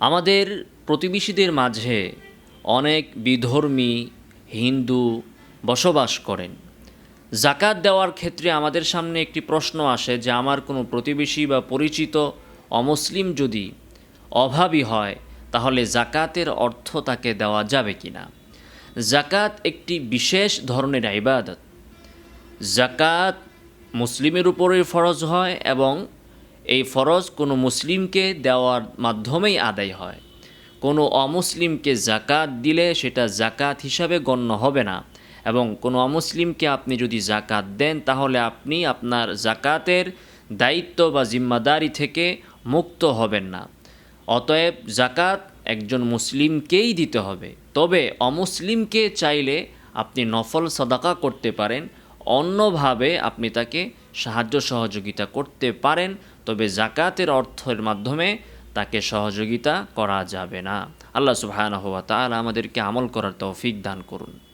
আমাদের প্রতিবেশীদের মাঝে অনেক বিধর্মী হিন্দু বসবাস করেন। জাকাত দেওয়ার ক্ষেত্রে আমাদের সামনে একটি প্রশ্ন আসে যে, আমার কোনো প্রতিবেশী বা পরিচিত অমুসলিম যদি অভাবী হয়, তাহলে জাকাতের অর্থ তাকে দেওয়া যাবে কি না জাকাত একটি বিশেষ ধরনের ইবাদত। জাকাত মুসলিমের উপরে ফরজ হয় এবং এই ফরজ কোনো মুসলিমকে দেওয়ার মাধ্যমেই আদায় হয়। কোনো অমুসলিমকে জাকাত দিলে সেটা জাকাত হিসাবে গণ্য হবে না এবং কোনো অমুসলিমকে আপনি যদি জাকাত দেন, তাহলে আপনি আপনার জাকাতের দায়িত্ব বা জিম্মাদারি থেকে মুক্ত হবেন না। অতএব জাকাত একজন মুসলিমকেই দিতে হবে। তবে অমুসলিমকে চাইলে আপনি নফল সদাকা করতে পারেন। অন্যভাবে আপনি তাকে সাহায্য সহযোগিতা করতে পারেন, তবে জাকাতের অর্থের মাধ্যমে তাকে সহযোগিতা করা যাবে না। আল্লাহ সুবাহ আমাদেরকে আমল করার তৌফিক দান করুন।